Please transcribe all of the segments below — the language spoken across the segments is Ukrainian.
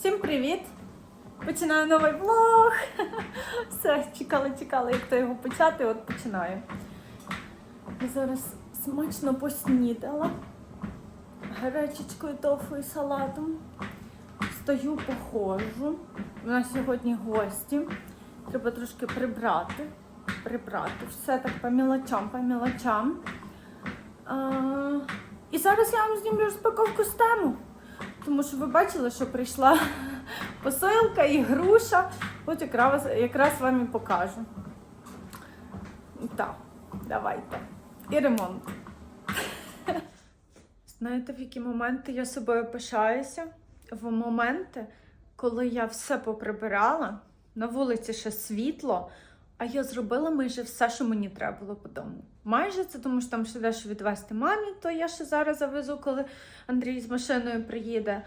Всім привіт! Починаю новий влог. Все, чекали, як то його почати, от починаю. Я зараз смачно поснідала гречечкою, тофу і салатом. Стою, походжу. У нас сьогодні гості. Треба трошки прибрати. Прибрати. Все так по мілочам, по мілочам. А, і зараз я вам знімлю розпаковку з тему. Тому що ви бачили, що прийшла посилка і груша. От якраз, якраз вам і покажу. Так, давайте. І ремонт. Знаєте, в які моменти я собою пишаюся? В моменти, коли я все поприбирала, на вулиці ще світло, а я зробила майже все, що мені треба було по дому. Майже це тому, що там ще дещо відвести мамі, то я ще зараз завезу, коли Андрій з машиною приїде.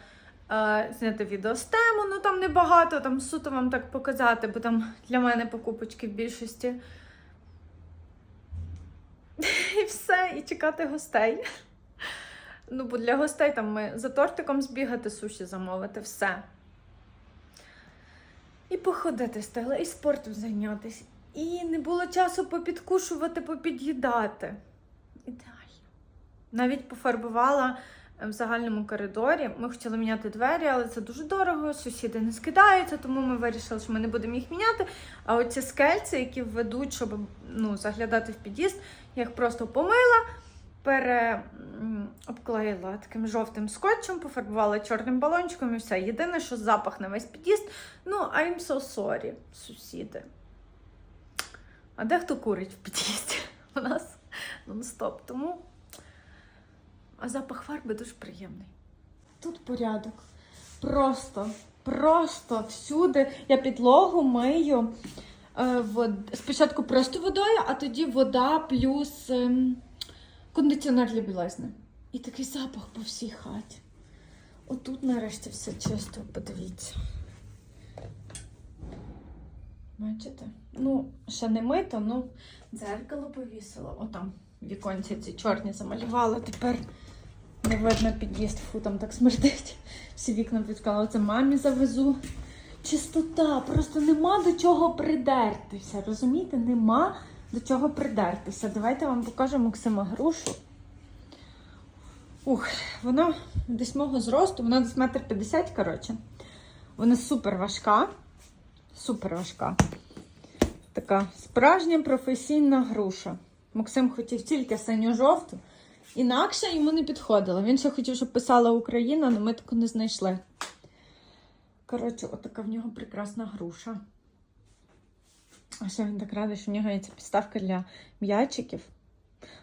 е, Зняти відео з тему, ну там небагато, там суто вам так показати, бо там для мене покупочки в більшості. І все, і чекати гостей. Ну, бо для гостей там ми за тортиком збігати, суші замовити, все. І походити стали, і спортом зайнятися. І не було часу попідкушувати, попід'їдати. Ідеально. Навіть пофарбувала е, в загальному коридорі. Ми хотіли міняти двері, але це дуже дорого, сусіди не скидаються, тому ми вирішили, що ми не будемо їх міняти. А оці скельці, які ведуть, щоб ну, заглядати в під'їзд, я їх просто помила, пере обклеїла таким жовтим скотчем, пофарбувала чорним балончиком і все. Єдине, що запах на весь під'їзд. Ну, I'm so sorry, сусіди. А дехто курить в під'їзді у нас нон-стоп. Тому а запах фарби дуже приємний. Тут порядок. Просто, просто всюди. Я підлогу мию е, вод... спочатку просто водою, а тоді вода плюс ем, кондиціонер для білизни. І такий запах по всій хаті. Отут нарешті все чисто, подивіться. Бачите? Ну, ще не мито, ну дзеркало повісила. Отам віконці ці чорні замалювала. Тепер не видно під'їзд, фу, там так смердить. Всі вікна відкала. Оце мамі завезу. Чистота, просто нема до чого придертися. Розумієте, нема до чого придертися. Давайте вам покажу Максима грушу. Ух, вона десь мого зросту, вона десь метр п'ятдесят, коротше. Вона супер важка. Супер важка. Така справжня професійна груша. Максим хотів тільки синьо-жовту, інакше йому не підходило. Він ще хотів, щоб писала Україна, але ми таку не знайшли. Коротше, отака в нього прекрасна груша. А ще він так радий, що в нього є ця підставка для м'ячиків.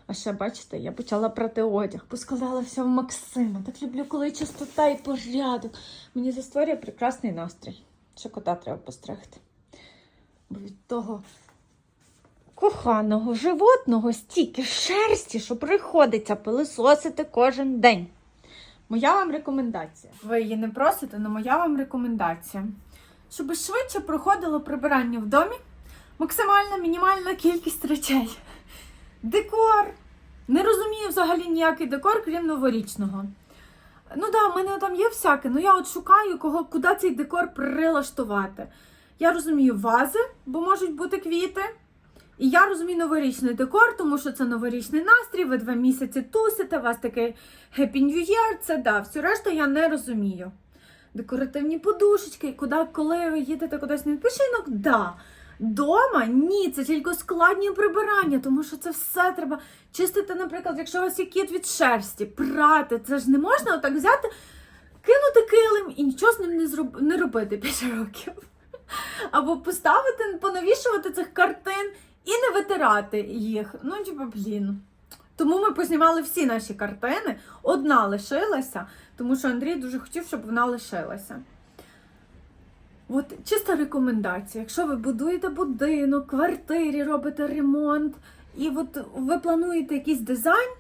А ще, бачите, я почала прати одяг, поскладала все в Максима. Так люблю, коли чистота і порядок. Мені це створює прекрасний настрій. Ще кота треба постригти. Бо від того коханого животного стільки шерсті, що приходиться пилисосити кожен день. Моя вам рекомендація. Ви її не просите, але моя вам рекомендація. Щоб швидше проходило прибирання в домі, максимальна мінімальна кількість речей. Декор. Не розумію взагалі ніякий декор, крім новорічного. Ну да, в мене там є всяке, ну я от шукаю, кого, куди цей декор прилаштувати. Я розумію вази, бо можуть бути квіти. І я розумію новорічний декор, тому що це новорічний настрій, ви два місяці тусите, у вас такий Happy New Year, це да. Всю решту я не розумію. Декоративні подушечки, куди, коли ви їдете кудись на відпочинок, да. Дома ні, це тільки складні прибирання, тому що це все треба чистити, наприклад, якщо у вас є кіт від шерсті, прати. Це ж не можна отак взяти, кинути килим і нічого з ним не, зроб... не робити 5 років. Або поставити, понавішувати цих картин і не витирати їх. Ну, типу, блін. Тому ми познімали всі наші картини. Одна лишилася, тому що Андрій дуже хотів, щоб вона лишилася. От чиста рекомендація. Якщо ви будуєте будинок, квартирі, робите ремонт, і от ви плануєте якийсь дизайн,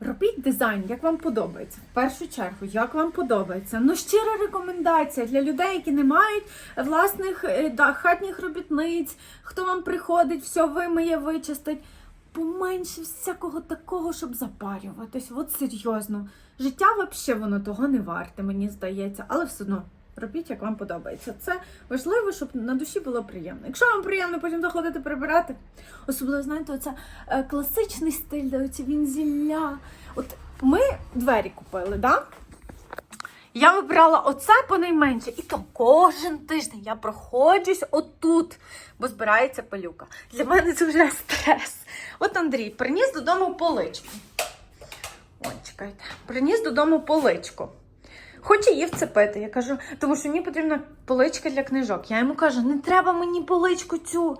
робіть дизайн, як вам подобається. В першу чергу, як вам подобається. Ну, щира рекомендація для людей, які не мають власних е, да, хатніх робітниць, хто вам приходить, все вимиє, вичистить. Поменше всякого такого, щоб запарюватись. От серйозно. Життя взагалі воно того не варте, мені здається, але все одно робіть, як вам подобається. Це важливо, щоб на душі було приємно. Якщо вам приємно потім доходити прибирати, особливо, знаєте, оце класичний стиль, де оці вінзілля. От ми двері купили, да? Я вибирала оце понайменше, і то кожен тиждень я проходжусь отут, бо збирається пилюка. Для мене це вже стрес. От Андрій приніс додому поличку. Ой, чекайте, приніс додому поличку. Хоче її вцепити. Я кажу, тому що мені потрібна поличка для книжок. Я йому кажу, не треба мені поличку цю.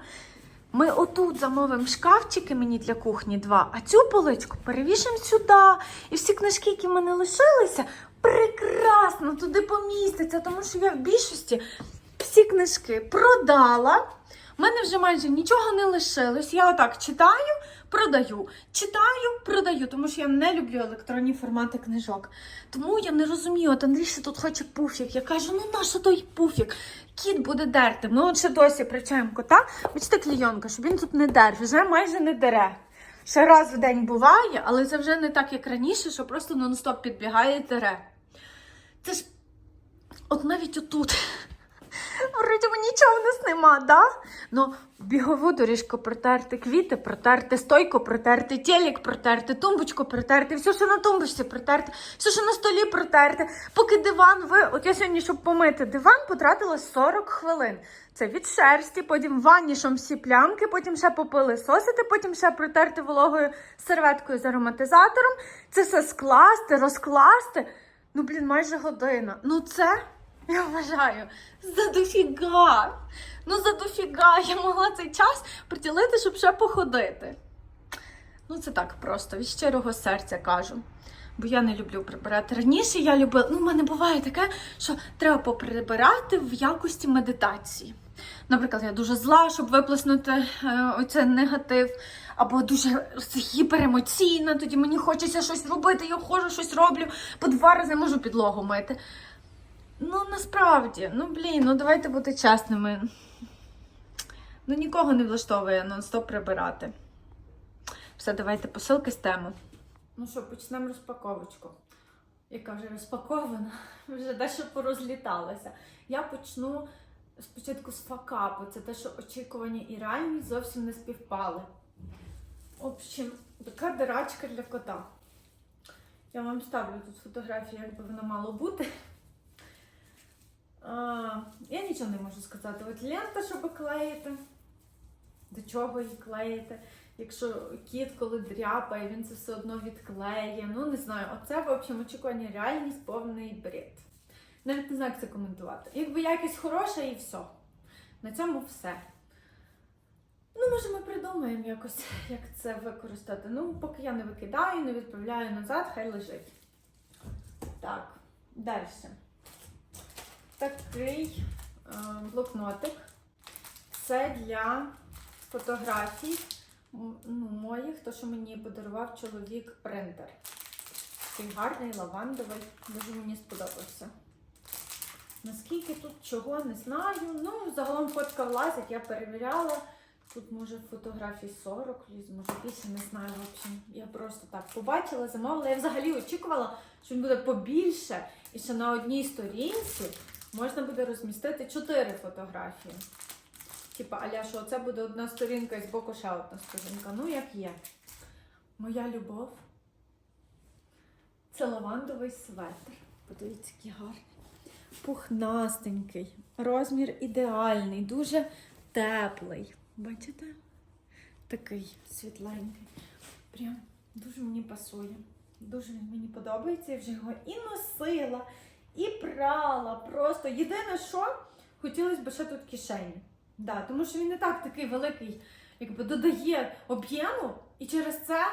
Ми отут замовимо шкафчики мені для кухні два, а цю поличку перевішимо сюди. І всі книжки, які в мене лишилися, прекрасно туди помістяться, тому що я в більшості всі книжки продала. У мене вже майже нічого не лишилось. Я отак читаю, продаю. Читаю, продаю, тому що я не люблю електронні формати книжок. Тому я не розумію, от Андрій ще тут хоче пуфік. Я кажу, ну нащо той пуфік? Кіт буде дерти. Ми от ще досі привчаємо кота. Бачите, клійонка, щоб він тут не дер, вже майже не дере. Ще раз в день буває, але це вже не так, як раніше, що просто нон-стоп підбігає і дере. Це ж от навіть отут. Вроді нічого в нас нема, да? Ну, бігову доріжку протерти, квіти протерти, стойку протерти, телек протерти, тумбочку протерти, все, що на тумбочці протерти, все, що на столі протерти. Поки диван ви. От я сьогодні, щоб помити диван, потратила 40 хвилин. Це від шерсті, потім ваннішом всі плямки, потім ще попилисосити, потім ще протерти вологою серветкою з ароматизатором. Це все скласти, розкласти. Ну, блін, майже година. Ну це. Я вважаю, за дофіга. Ну, за дофіга. Я могла цей час приділити, щоб ще походити. Ну, це так просто, від щирого серця кажу. Бо я не люблю прибирати. Раніше я любила, ну, в мене буває таке, що треба поприбирати в якості медитації. Наприклад, я дуже зла, щоб виплеснути е, оцей негатив, або дуже гіперемоційна, тоді мені хочеться щось робити, я ходжу, щось роблю, по два рази можу підлогу мити. Ну, насправді, ну блін, ну давайте бути чесними. Ну, нікого не влаштовує нон-стоп прибирати. Все, давайте посилки з тему. Ну що, почнемо розпаковочку. Яка вже розпакована, вже дещо порозліталася. Я почну спочатку з факапу. Це те, що очікування і реальність зовсім не співпали. В общем, така дирачка для кота. Я вам ставлю тут фотографію, як би воно мало бути. Я нічого не можу сказати. От лента, щоб клеїти. До чого її клеїти? Якщо кіт, коли дряпає, він це все одно відклеє. Ну, не знаю. Оце, в общем, очікування реальність повний бред. Навіть не знаю, як це коментувати. Якби якість хороша і все. На цьому все. Ну, може, ми придумаємо якось, як це використати. Ну, поки я не викидаю, не відправляю назад, хай лежить. Так, далі такий е, блокнотик. Це для фотографій ну, моїх, то, що мені подарував чоловік принтер. Такий гарний, лавандовий, дуже мені сподобався. Наскільки тут чого, не знаю. Ну, загалом фотка влазить, я перевіряла. Тут, може, фотографій 40 ліз, може більше, не знаю. В общем, я просто так побачила, замовила. Я взагалі очікувала, що він буде побільше. І що на одній сторінці можна буде розмістити 4 фотографії. Типа, аля, що це буде одна сторінка і збоку ще одна сторінка. Ну, як є. Моя любов. Це лавандовий светр. Подивіться, який гарний. Пухнастенький. Розмір ідеальний, дуже теплий. Бачите? Такий світленький. Прям дуже мені пасує. Дуже мені подобається. Я вже його і носила, і прала. Просто єдине, що хотілося б ще тут кишені. Да, тому що він не так такий великий, якби додає об'єму, і через це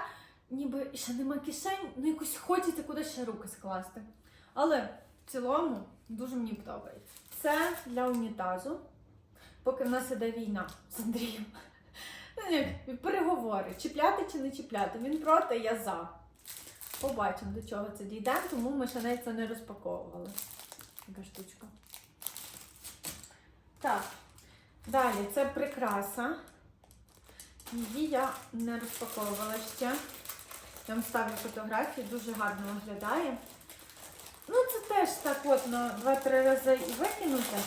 ніби ще нема кишень, ну якось хочеться кудись ще руки скласти. Але в цілому дуже мені подобається. Це для унітазу, поки в нас іде війна з Андрієм. Ну, Переговори, чіпляти чи не чіпляти. Він проти, я за. Побачимо, до чого це дійде, тому ми ще навіть це не розпаковували. Така штучка. Так, далі це прикраса. Її я не розпаковувала ще. Я вам ставлю фотографії, дуже гарно виглядає. Ну, це теж так от на 2-3 рази і викинути.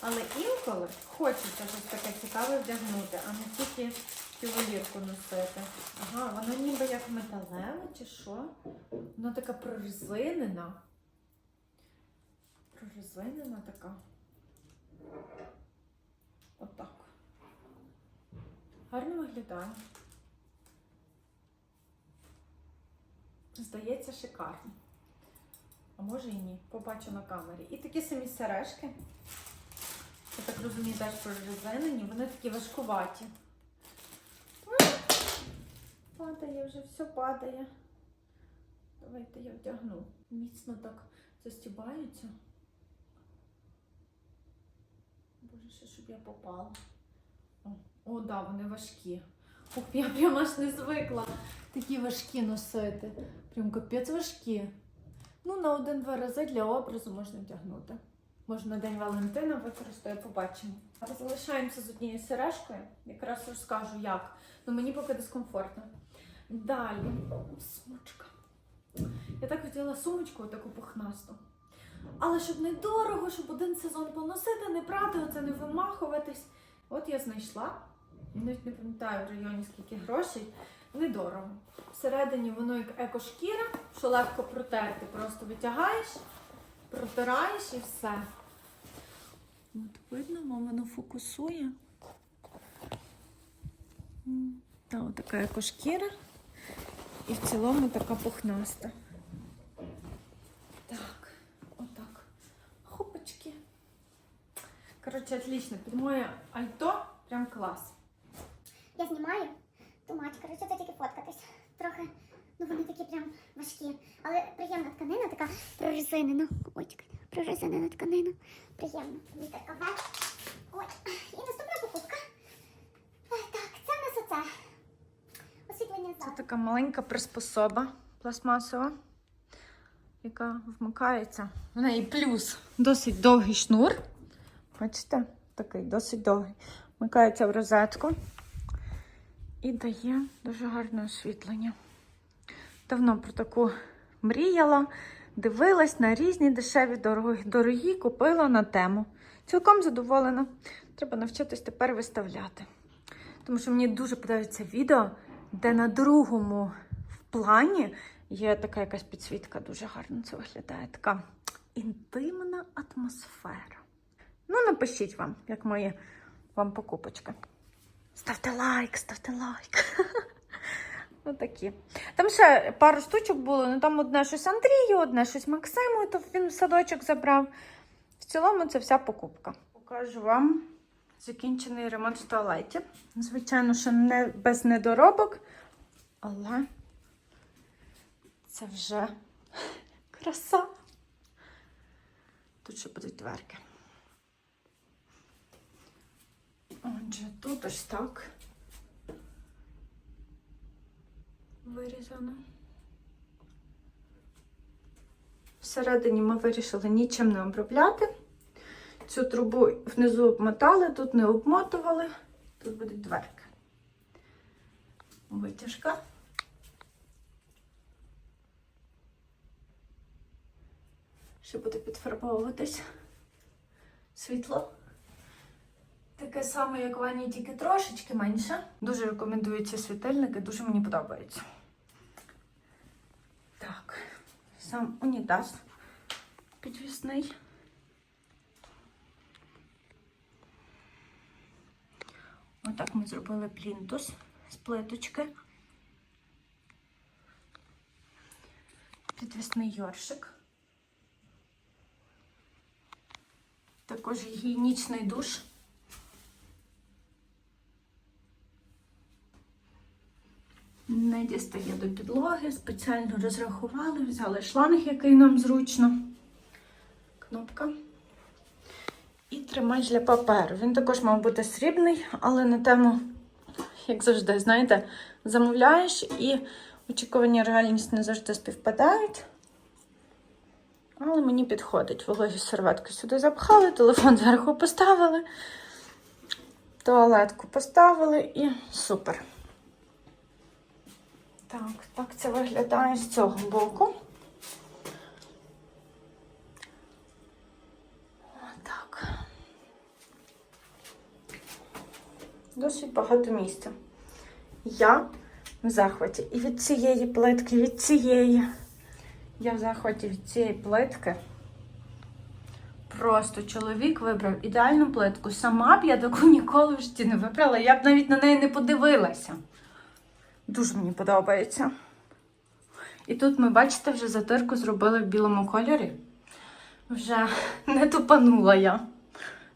Але інколи хочеться щось таке цікаве вдягнути, а не тільки ювелірку носити. Ага, вона ніби як металева чи що? Вона така прорезинена. Прорезинена така. Отак. Гарно виглядає. Здається, шикарно. А може і ні. Побачу на камері. І такі самі сережки. Я так розумію, теж прорезинені. Вони такі важкуваті. Падає вже, все падає. Давайте я вдягну. Міцно так застібаються. Боже, ще щоб я попала. О, о, да, вони важкі. Ух, я прямо аж не звикла такі важкі носити. Прям капець важкі. Ну, на один-два рази для образу можна вдягнути. Можна День Валентина використаю, побачимо. Залишаємося з однією сережкою. Якраз розкажу як. Ну мені поки дискомфортно. Далі сумочка. Я так хотіла сумочку таку пухнасту. Але щоб не дорого, щоб один сезон поносити, не прати, оце не вимахуватись. От я знайшла. Навіть не пам'ятаю в районі скільки грошей. Недорого. Всередині воно як екошкіра, що легко протерти. Просто витягаєш, протираєш і все. От видно, вам воно фокусує. Та от така екошкіра. І в цілому така пухнаста. Так, отак. Хопочки. Коротше, отлично. Під моє альто прям клас. Я знімаю, думаю, коротше, це тільки фоткатись. Трохи, ну вони такі прям важкі. Але приємна тканина, така прорезинена. Ой, чекайте, прорезинена тканина. Приємна. Літер кафе. Ой, і наступна покупка. Е, Так, це в нас оце. Освітлення Це така маленька приспособа пластмасова, яка вмикається. В неї плюс досить довгий шнур. Бачите? Такий досить довгий. Вмикається в розетку і дає дуже гарне освітлення. Давно про таку мріяла, дивилась на різні дешеві дорогі, дорогі купила на тему. Цілком задоволена. Треба навчитись тепер виставляти. Тому що мені дуже подобається відео, де на другому в плані є така якась підсвітка, дуже гарно це виглядає. Така інтимна атмосфера. Ну, напишіть вам, як моє вам покупочка. Ставте лайк, ставте лайк. Отакі. Там ще пару штучок було, ну там одне щось Андрію, одне щось Максиму, то він в садочок забрав. В цілому це вся покупка. Покажу вам закінчений ремонт в туалеті. Звичайно, що не без недоробок, але це вже краса. Тут ще будуть дверки. Отже, тут ось так вирізано. Всередині ми вирішили нічим не обробляти. Цю трубу внизу обмотали, тут не обмотували. Тут будуть дверки. Витяжка. Ще буде підфарбовуватись світло. Таке саме, як в ванні, тільки трошечки менше. Дуже рекомендую ці світильники, дуже мені подобаються. Так, сам унітаз підвісний. Отак ми зробили плінтус з плиточки. Підвісний йоршик. Також гігієнічний душ. Не дістає до підлоги, спеціально розрахували, взяли шланг, який нам зручно. Кнопка. І тримач для паперу. Він також мав бути срібний, але на тему, як завжди, знаєте, замовляєш і очікування реальність не завжди співпадають. Але мені підходить. Вологі серветки сюди запхали, телефон зверху поставили, туалетку поставили і супер. Так, так це виглядає з цього боку. Отак. Досить багато місця. Я в захваті. І від цієї плитки, і від цієї. Я в захваті від цієї плитки. Просто чоловік вибрав ідеальну плитку. Сама б я таку ніколи в житті не вибрала, я б навіть на неї не подивилася. Дуже мені подобається. І тут ми, бачите, вже затирку зробили в білому кольорі. Вже не тупанула я.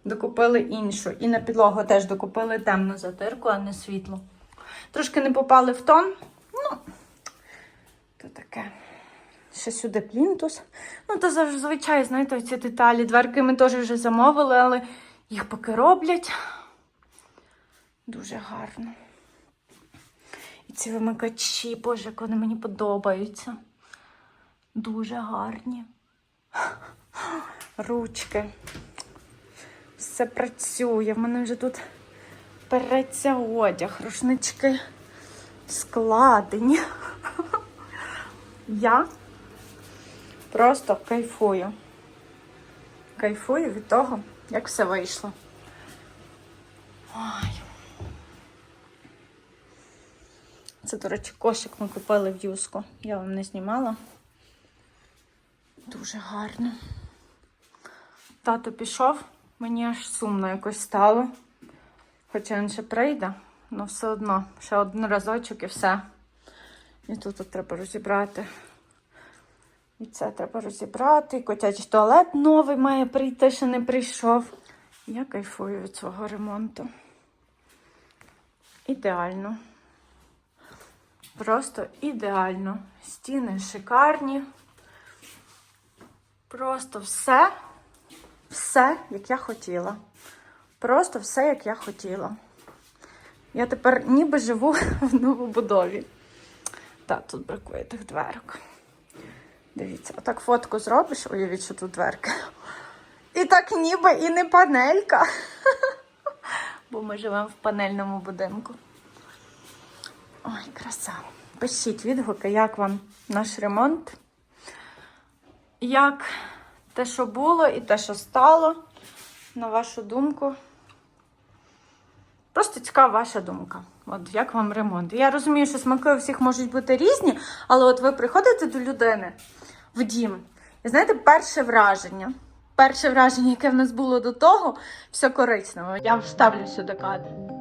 Докупили іншу. І на підлогу теж докупили темну затирку, а не світлу. Трошки не попали в тон. Ну, то таке. Ще сюди плінтус. Ну, то зазвичай, знаєте, ці деталі. Дверки ми теж вже замовили, але їх поки роблять. Дуже гарно. І ці вимикачі, боже, як вони мені подобаються. Дуже гарні. Ручки. Все працює. В мене вже тут переться одяг, рушнички складені. Я просто кайфую. Кайфую від того, як все вийшло. Ой. Це, до речі, кошик ми купили в юску. Я вам не знімала. Дуже гарно. Тато пішов, мені аж сумно якось стало. Хоча він ще прийде, але все одно, ще один разочок і все. І тут треба розібрати. І це треба розібрати. І котячий туалет новий має прийти, ще не прийшов. Я кайфую від свого ремонту. Ідеально. Просто ідеально. Стіни шикарні. Просто все, все, як я хотіла. Просто все, як я хотіла. Я тепер ніби живу в новобудові. Так, тут бракує тих дверок. Дивіться, отак фотку зробиш, уявіть, що тут дверки. І так ніби і не панелька. Бо ми живемо в панельному будинку. Ой, краса. Пишіть відгуки, як вам наш ремонт. Як те, що було, і те, що стало, на вашу думку. Просто цікава ваша думка. От як вам ремонт? Я розумію, що смаки у всіх можуть бути різні, але от ви приходите до людини в дім, і знаєте, перше враження. Перше враження, яке в нас було до того, все коричневе. Я вставлю сюди кадр.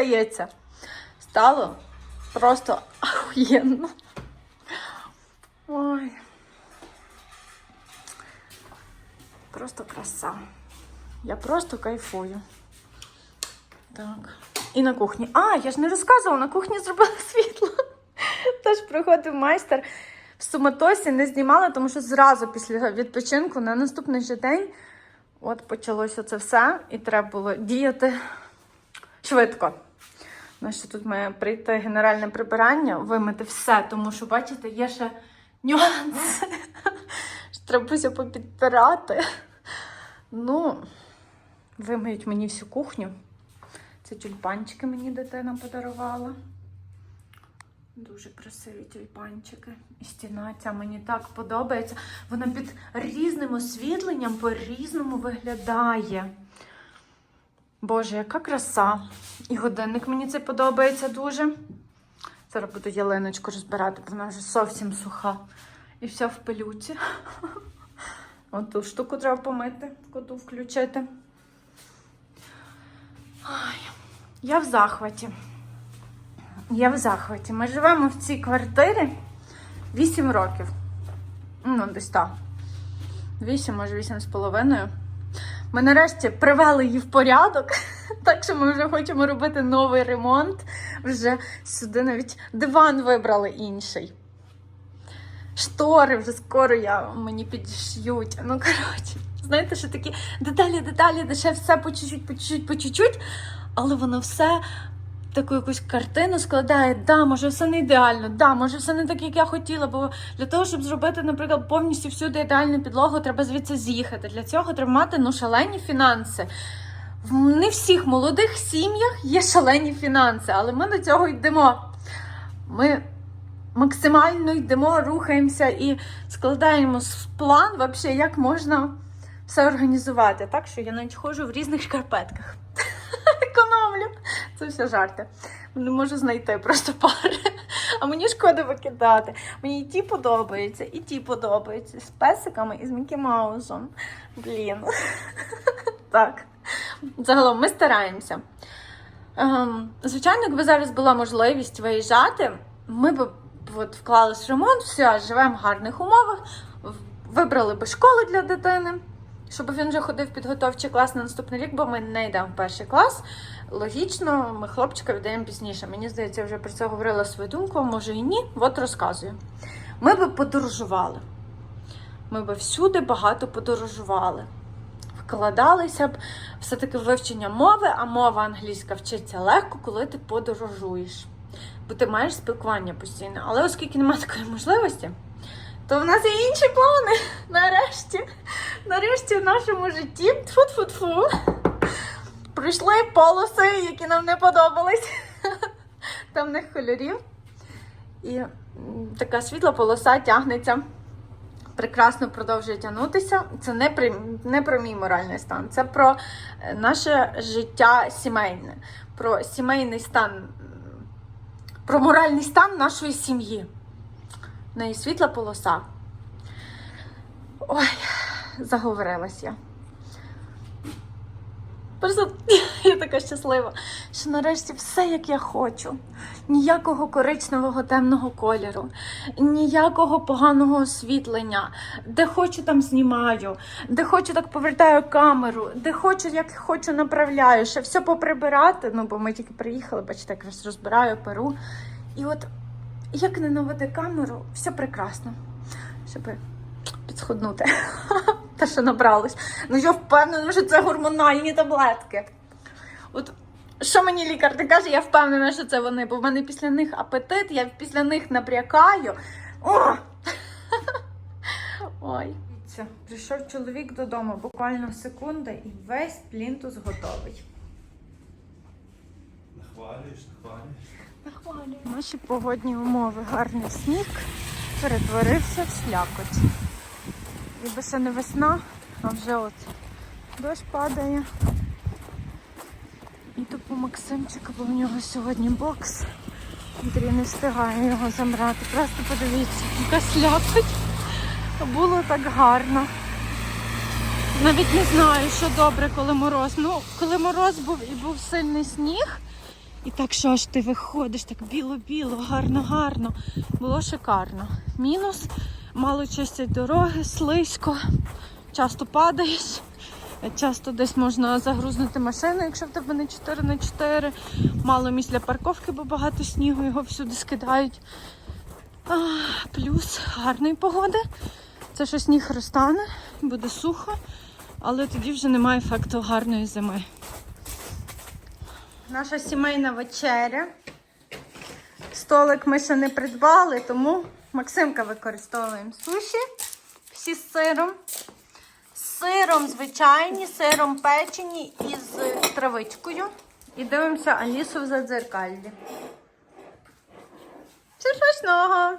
Мені здається, стало просто ахуєнно. Ой. Просто краса. Я просто кайфую. Так. І на кухні. А, я ж не розказувала, на кухні зробила світло. Тож приходив майстер в суматосі, не знімала, тому що зразу після відпочинку на наступний же день от почалося це все, і треба було діяти швидко. Ну, тут має прийти генеральне прибирання, вимити все, тому що, бачите, є ще нюанси. Треба попідпирати. Ну, вимиють мені всю кухню. Це тюльпанчики мені дитина подарувала. Дуже красиві тюльпанчики. І стіна ця мені так подобається. Вона під різним освітленням по-різному виглядає. Боже, яка краса. І годинник мені це подобається дуже. Зараз буду ялиночку розбирати, бо вона вже зовсім суха. І вся в пилюці. От ту штуку треба помити, коту включити. Ай, я в захваті. Я в захваті. Ми живемо в цій квартирі 8 років. Ну, десь так. 8, може 8 з половиною. Ми нарешті привели її в порядок, так що ми вже хочемо робити новий ремонт. Вже сюди навіть диван вибрали інший. Штори вже скоро я, мені підшьють. Ну, коротше, знаєте, що такі деталі, деталі, де ще все по чуть-чуть, по чуть-чуть, по чуть-чуть, але воно все таку якусь картину складає. Да, може, все не ідеально, да, може, все не так, як я хотіла. Бо для того, щоб зробити, наприклад, повністю всюди ідеальну підлогу, треба звідси з'їхати. Для цього треба мати ну, шалені фінанси. В не всіх молодих сім'ях є шалені фінанси, але ми до цього йдемо. Ми максимально йдемо, рухаємося і складаємо план, вообще, як можна все організувати. Так що я навіть ходжу в різних шкарпетках. Економлю. Це все жарти. Не можу знайти просто пари. А мені шкода викидати. Мені і ті подобаються, і ті подобаються. З песиками і з Мікі Маусом. Блін. Так. Загалом ми стараємося. Ем, звичайно, якби зараз була можливість виїжджати, ми б от, вклались в ремонт, все, живемо в гарних умовах, вибрали би школу для дитини, щоб він вже ходив підготовчий клас на наступний рік, бо ми не йдемо в перший клас. Логічно, ми хлопчика віддаємо пізніше. Мені здається, я вже про це говорила свою думку, може і ні. От розказую. Ми би подорожували. Ми би всюди багато подорожували. Вкладалися б все-таки в вивчення мови, а мова англійська вчиться легко, коли ти подорожуєш. Бо ти маєш спілкування постійно. Але оскільки немає такої можливості, то в нас є інші плани. Нарешті. Нарешті в нашому житті тфу-тфу-тфу. Прийшли полоси, які нам не подобались. Темних кольорів. І така світла полоса тягнеться прекрасно продовжує тягнутися. Це не про, не про мій моральний стан, це про е, наше життя сімейне, про сімейний стан, про моральний стан нашої сім'ї. Неї світла полоса. Ой, заговорилась я. Просто я така щаслива, що нарешті все як я хочу. Ніякого коричневого темного кольору, ніякого поганого освітлення. Де хочу, там знімаю, де хочу, так повертаю камеру, де хочу, як хочу, направляю. Ще все поприбирати. Ну, бо ми тільки приїхали, бачите, якраз розбираю перу. І от як не наведи камеру, все прекрасно. Щоб підсходнути. Те, що набралось. Ну я впевнена, що це гормональні таблетки. От що мені лікар не каже, я впевнена, що це вони, бо в мене після них апетит, я після них набрякаю. О! Ой. Прийшов чоловік додому, буквально секунда, і весь плінтус готовий. Нахвалюєш, нахвалюєш. Наші погодні умови. Гарний сніг перетворився в слякоть. Ніби ще не весна, а вже от дощ падає. Іду по Максимчика, бо в нього сьогодні бокс. Андрій не встигає його забрати. Просто подивіться, яка слякоть. Було так гарно. Навіть не знаю, що добре, коли мороз. Ну, коли мороз був і був сильний сніг, І так що ж ти виходиш, так біло-біло, гарно-гарно. Було шикарно. Мінус, мало чистять дороги, слизько, часто падаєш. Часто десь можна загрузнути машину, якщо в тебе не 4 на 4 Мало місць для парковки, бо багато снігу, його всюди скидають. А, плюс гарної погоди. Це що сніг розтане, буде сухо, але тоді вже немає ефекту гарної зими. Наша сімейна вечеря. Столик ми ще не придбали, тому Максимка використовуємо суші. Всі з сиром. Сиром звичайні, сиром печені і з травичкою. І дивимося Алісу в задзеркаллі. Все смачного!